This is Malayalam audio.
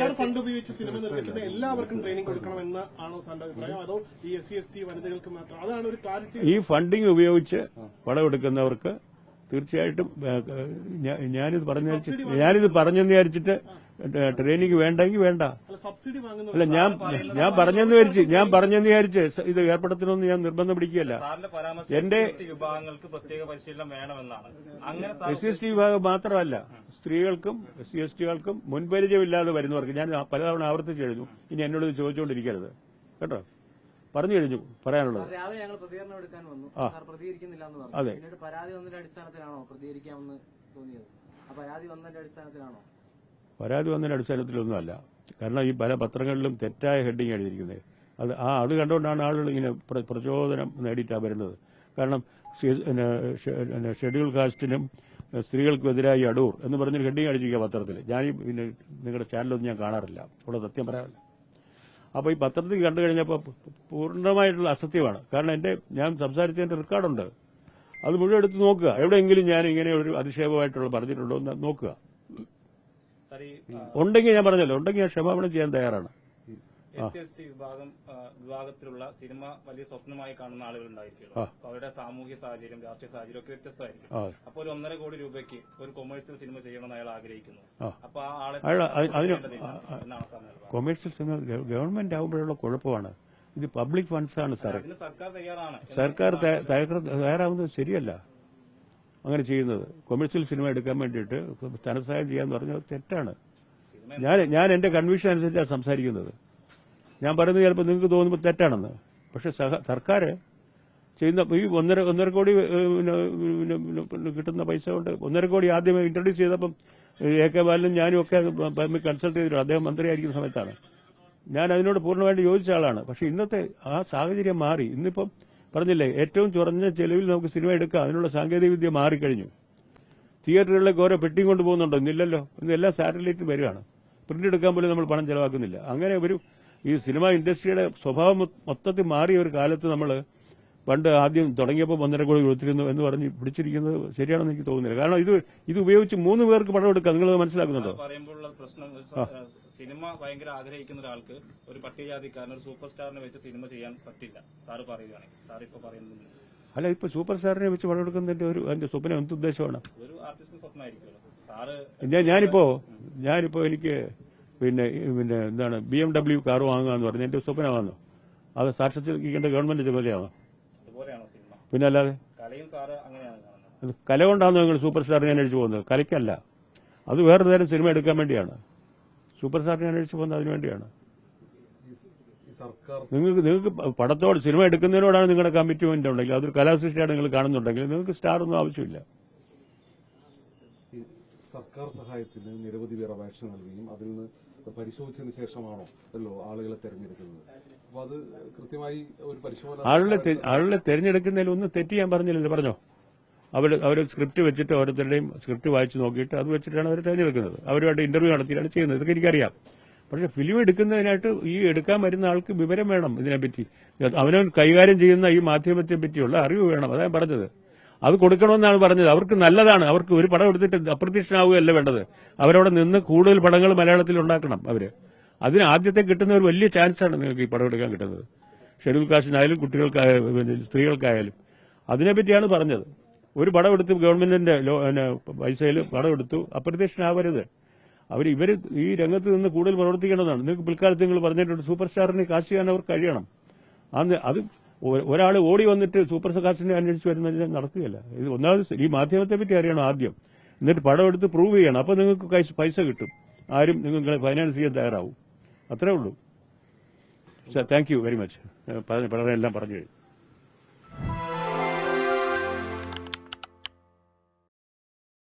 സർക്കാർ ഫണ്ട് ഉപയോഗിച്ച് സിനിമ നിർമ്മിക്കുന്ന എല്ലാവർക്കും ട്രെയിനിങ് കൊടുക്കണമെന്ന് ആണോ സാറിന്റെ അഭിപ്രായം? അതോ ഈ എസ് സി എസ് ടി വനിതകൾക്ക് മാത്രം? അതാണ് ഒരു ക്ലാരിറ്റി ഈ ഫണ്ടിങ് ഉപയോഗിച്ച് പടമെടുക്കുന്നവർക്ക് തീർച്ചയായിട്ടും ഞാനിത് പറഞ്ഞു ഞാനിത് പറഞ്ഞെന്ന് വിചാരിച്ചിട്ട് ട്രെയിനിങ് വേണ്ടെങ്കിൽ വേണ്ട. അല്ല സബ്സിഡി വാങ്ങുന്ന അല്ല ഞാൻ ഞാൻ പറഞ്ഞെന്ന് വിചാരിച്ച് ഞാൻ പറഞ്ഞെന്ന് വിചാരിച്ച് ഇത് ഏർപ്പെടുത്തണമെന്ന് ഞാൻ നിർബന്ധം പിടിക്കുകയല്ല. സാറിന്റെ പരാമർശം എന്റെ- വിഭാഗങ്ങൾക്ക് പ്രത്യേക പരിശീലനം വേണമെന്നാണ്. അങ്ങനെ sir S C S T വിഭാഗം മാത്രമല്ല സ്ത്രീകൾക്കും എസ് സി എസ് ടികൾക്കും മുൻപരിചയമില്ലാതെ വരുന്നവർക്ക് ഞാൻ പലതവണ ആവർത്തിച്ച് കഴിഞ്ഞു. ഇനി എന്നോട് ഇത് ചോദിച്ചുകൊണ്ടിരിക്കരുത് കേട്ടോ? പറഞ്ഞു കഴിഞ്ഞു പറയാനുള്ളത്. രാവിലെ ഞങ്ങൾ പ്രതികരണം എടുക്കാൻ വന്നു. സാർ പ്രതികരിക്കുന്നില്ല എന്ന് പറഞ്ഞു പരാതി വന്നതിന്റെ അടിസ്ഥാനത്തിലാണോ പ്രതികരിക്കാമെന്ന് തോന്നിയത്? ആ പരാതി വന്നതിന്റെ അടിസ്ഥാനത്തിലാണോ? പരാതി വന്നതിന്റെ അടിസ്ഥാനത്തിലൊന്നുമല്ല. കാരണം ഈ പല പത്രങ്ങളിലും തെറ്റായ ഹെഡിങ് എഴുതിയിരിക്കുന്നത് അത് ആ അത് കണ്ടുകൊണ്ടാണ് ആളുകൾ ഇങ്ങനെ പ്രചോദനം നേടിയിട്ടാണ് വരുന്നത്. കാരണം ഷെഡ്യൂൾ കാസ്റ്റിനും സ്ത്രീകൾക്കെതിരായി അടൂർ എന്ന് പറഞ്ഞൊരു ഹെഡിങ് അടിച്ചിരിക്കുക പത്രത്തിൽ. ഞാൻ ഈ പിന്നെ നിങ്ങളുടെ ചാനലൊന്നും ഞാൻ കാണാറില്ല. ഇവിടെ സത്യം പറയാറില്ല അപ്പോൾ ഈ പത്രത്തിൽ കണ്ടു കഴിഞ്ഞപ്പോൾ പൂർണമായിട്ടുള്ള അസത്യമാണ്. കാരണം എന്റെ ഞാൻ സംസാരിച്ചതിന്റെ റെക്കോർഡുണ്ട്. അത് മുഴുവൻ എടുത്ത് നോക്കുക. എവിടെയെങ്കിലും ഞാൻ ഇങ്ങനെ ഒരു അതിക്ഷേപമായിട്ടുള്ള പറഞ്ഞിട്ടുണ്ടോ എന്ന് നോക്കുക. ഉണ്ടെങ്കിൽ ഞാൻ പറഞ്ഞല്ലോ ഉണ്ടെങ്കിൽ ഞാൻ ക്ഷമാപണം ചെയ്യാൻ തയ്യാറാണ്. എസ് സി എസ് ടി വിഭാഗം വിഭാഗത്തിലുള്ള സിനിമ വലിയ സ്വപ്നമായി കാണുന്ന ആളുകൾ ഉണ്ടായിരിക്കും അവരുടെ സാമൂഹ്യ സാഹചര്യം രാഷ്ട്രീയ സാഹചര്യം ഒക്കെ വ്യത്യസ്തമായിരിക്കും. അപ്പൊ ഒരു ഒന്നര കോടി രൂപയ്ക്ക് ഒരു കൊമേഴ്സ്യൽ സിനിമ ചെയ്യണമെന്ന് അയാൾ ആഗ്രഹിക്കുന്നു. അപ്പൊ ആ ആളെ. കൊമേഴ്ഷ്യൽ സിനിമ ഗവൺമെന്റ് ആകുമ്പോഴുള്ള കുഴപ്പമാണ്. ഇത് പബ്ലിക് ഫണ്ട്സ് ആണ് സാറേ സർക്കാർ തയ്യാറാണ്. സർക്കാർ തയ്യാറാവുന്നത് ശരിയല്ല. അങ്ങനെ ചെയ്യുന്നത്. കൊമേഴ്സ്യൽ സിനിമ എടുക്കാൻ വേണ്ടിയിട്ട് ധനസഹായം ചെയ്യാന്ന് പറഞ്ഞത് തെറ്റാണ്. ഞാൻ ഞാൻ എന്റെ കൺവിഷൻ അനുസരിച്ചാണ് സംസാരിക്കുന്നത്. ഞാൻ പറയുന്നത് ചിലപ്പോൾ നിങ്ങൾക്ക് തോന്നുമ്പോൾ തെറ്റാണെന്ന്. പക്ഷെ സഹ- സർക്കാർ ചെയ്യുന്ന ഈ ഒന്നര ഒന്നര കോടി കിട്ടുന്ന പൈസ കൊണ്ട് ഒന്നര കോടി ആദ്യം ഇൻട്രൊഡ്യൂസ് ചെയ്തപ്പം എ കെ ബാലനും ഞാനും ഒക്കെ കൺസൾട്ട് ചെയ്തിട്ടുണ്ട് അദ്ദേഹം മന്ത്രിയായിരിക്കുന്ന സമയത്താണ്. ഞാൻ അതിനോട് പൂർണമായിട്ട് യോജിച്ച ആളാണ്. പക്ഷെ ഇന്നത്തെ ആ സാഹചര്യം മാറി. ഇന്നിപ്പം പറഞ്ഞില്ലേ ഏറ്റവും കുറഞ്ഞ ചെലവിൽ നമുക്ക് സിനിമ എടുക്കാം. അതിനുള്ള സാങ്കേതികവിദ്യ മാറിക്കഴിഞ്ഞു. തിയേറ്ററുകളിലേക്ക് ഓരോ പെട്ടിയും കൊണ്ട് പോകുന്നുണ്ടോ? ഇന്നില്ലല്ലോ ഇന്നെല്ലാം സാറ്റലൈറ്റ് വരികയാണ് പ്രിന്റ് എടുക്കാൻ പോലും നമ്മൾ പണം ചെലവാക്കുന്നില്ല. അങ്ങനെ ഒരു ഈ സിനിമ ഇൻഡസ്ട്രിയുടെ സ്വഭാവം മൊത്തത്തിൽ മാറിയ ഒരു കാലത്ത് നമ്മൾ പണ്ട് ആദ്യം തുടങ്ങിയപ്പോൾ ഒന്നര കോടി കൊടുത്തിരുന്നു എന്ന് പറഞ്ഞ് പിടിച്ചിരിക്കുന്നത് ശരിയാണെന്ന് എനിക്ക് തോന്നുന്നില്ല. കാരണം ഇത് ഇത് ഉപയോഗിച്ച് മൂന്ന് പേർക്ക് പണം എടുക്കാം. നിങ്ങൾ മനസ്സിലാക്കുന്നുണ്ടോ? പറയുമ്പോഴുള്ള പ്രശ്നം സ- സിനിമ ഭയങ്കര ആഗ്രഹിക്കുന്ന ഒരാൾക്ക് ഒരു പട്ടികജാതിക്കാരൻ ഒരു സൂപ്പർ സ്റ്റാറിനെ വെച്ച് സിനിമ ചെയ്യാൻ പറ്റില്ല. സാറ് പറയുകയാണെങ്കിൽ സാർ ഇപ്പൊ പറയുന്നത് അല്ല ഇപ്പൊ സൂപ്പർ സ്റ്റാറിനെ വെച്ച് പണം എടുക്കുന്നതിന്റെ ഒരു അതിന്റെ സ്വപ്നം എന്ത് ഉദ്ദേശമാണ്? ഒരു ആർട്ടിസ്റ്റിന് സ്വപ്നമായിരിക്കുമല്ലോ. ഞാനിപ്പോ ഞാനിപ്പോ എനിക്ക് പിന്നെ പിന്നെ എന്താണ് ബി എം ഡബ്ല്യു കാർ വാങ്ങുക എന്ന് പറഞ്ഞ. എന്റെ സ്വപ്നമാണോ അത് സാക്ഷാത്കരിക്കേണ്ട ഗവൺമെന്റ് ചുമതലയാണോ സിനിമ പിന്നെ അല്ലാതെ കലയും സാറ് അങ്ങനെയാണ് കല കൊണ്ടാണോ നിങ്ങൾ സൂപ്പർ സ്റ്റാറിനെ അന്വേഷിച്ച് പോകുന്നത്. കലയ്ക്കല്ല അത് വേറെ നേരം സിനിമ എടുക്കാൻ വേണ്ടിയാണ്. സൂപ്പർ സ്റ്റാറിനെ അന്വേഷിച്ച് പോകുന്നത് അതിനു വേണ്ടിയാണ്. ഈ സർക്കാർ നിങ്ങൾക്ക് നിങ്ങൾക്ക് പടത്തോട് സിനിമ എടുക്കുന്നതിനോടാണ് നിങ്ങളുടെ കമ്മിറ്റ്മെന്റ് ഉണ്ടെങ്കിൽ അതൊരു കലാസൃഷ്ടിയാണ് നിങ്ങൾ കാണുന്നുണ്ടെങ്കിൽ നിങ്ങൾക്ക് സ്റ്റാർ ഒന്നും ആവശ്യമില്ല. സർക്കാർ സഹായത്തിന് നിരവധി പേർ അപേക്ഷ നൽകുകയും അതിൽ നിന്ന് പരിശോധിച്ചതിന് ശേഷമാണോ അല്ലോ ആളുകളെ തെരഞ്ഞെടുക്കുന്നത്? അപ്പൊ അത് കൃത്യമായി ഒരു പരിശോധന ആളുകളെ ആളുകളെ തെരഞ്ഞെടുക്കുന്നതിൽ ഒന്ന് തെറ്റ് ഞാൻ പറഞ്ഞില്ലല്ലോ പറഞ്ഞോ? അവർ അവർ സ്ക്രിപ്റ്റ് വെച്ചിട്ട് ഓരോരുത്തരുടെയും സ്ക്രിപ്റ്റ് വായിച്ച് നോക്കിയിട്ട് അത് വെച്ചിട്ടാണ് അവർ തിരഞ്ഞെടുക്കുന്നത്. അവരുമായിട്ട് ഇന്റർവ്യൂ നടത്തിയാണ് ചെയ്യുന്നത്. ഇതൊക്കെ എനിക്കറിയാം. പക്ഷെ ഫിലിം എടുക്കുന്നതിനായിട്ട് ഈ എടുക്കാൻ വരുന്ന ആൾക്ക് വിവരം വേണം ഇതിനെപ്പറ്റി. അവനവൻ കൈകാര്യം ചെയ്യുന്ന ഈ മാധ്യമത്തെ പറ്റിയുള്ള അറിവ് വേണം. അതാണ് പറഞ്ഞത്. അത് കൊടുക്കണമെന്നാണ് പറഞ്ഞത്. അവർക്ക് നല്ലതാണ്. അവർക്ക് ഒരു പടം എടുത്തിട്ട് അപ്രത്യക്ഷനാവുകയല്ല വേണ്ടത്. അവരവിടെ നിന്ന് കൂടുതൽ പടങ്ങൾ മലയാളത്തിൽ ഉണ്ടാക്കണം അവർ. അതിന് ആദ്യത്തെ കിട്ടുന്ന ഒരു വലിയ ചാൻസാണ് നിങ്ങൾക്ക് ഈ പടം എടുക്കാൻ കിട്ടുന്നത്. ഷെഡ്യൂൾ കാസ്റ്റിനായാലും കുട്ടികൾക്കായാലും സ്ത്രീകൾക്കായാലും. അതിനെപ്പറ്റിയാണ് പറഞ്ഞത്. ഒരു പടം എടുത്ത് ഗവൺമെന്റിന്റെ പൈസയിൽ പടം എടുത്തു അപ്രത്യക്ഷനാവരുത് അവർ ഇവർ ഈ രംഗത്ത് നിന്ന് കൂടുതൽ പ്രവർത്തിക്കേണ്ടതാണ്. നിങ്ങൾക്ക് പിൽക്കാലത്ത് നിങ്ങൾ പറഞ്ഞിട്ടുണ്ട് സൂപ്പർ സ്റ്റാറിന് കാശ് ചെയ്യാൻ അവർ കഴിയണം. അത് ഒരാൾ ഓടി വന്നിട്ട് സൂപ്പർ കാസ്റ്റിനെ അന്വേഷിച്ച് വരുന്നതിന് നടക്കുകയല്ല. ഇത് ഒന്നാമത് ഈ മാധ്യമത്തെ പറ്റി അറിയണം ആദ്യം. എന്നിട്ട് പടം എടുത്ത് പ്രൂവ് ചെയ്യണം. അപ്പോൾ നിങ്ങൾക്ക് പൈസ കിട്ടും. ആരും നിങ്ങൾ ഫൈനാൻസ് ചെയ്യാൻ തയ്യാറാവും. അത്രേ ഉള്ളൂ. താങ്ക് യു വെരി മച്ച് പറഞ്ഞ എല്ലാം പറഞ്ഞു കഴിഞ്ഞു.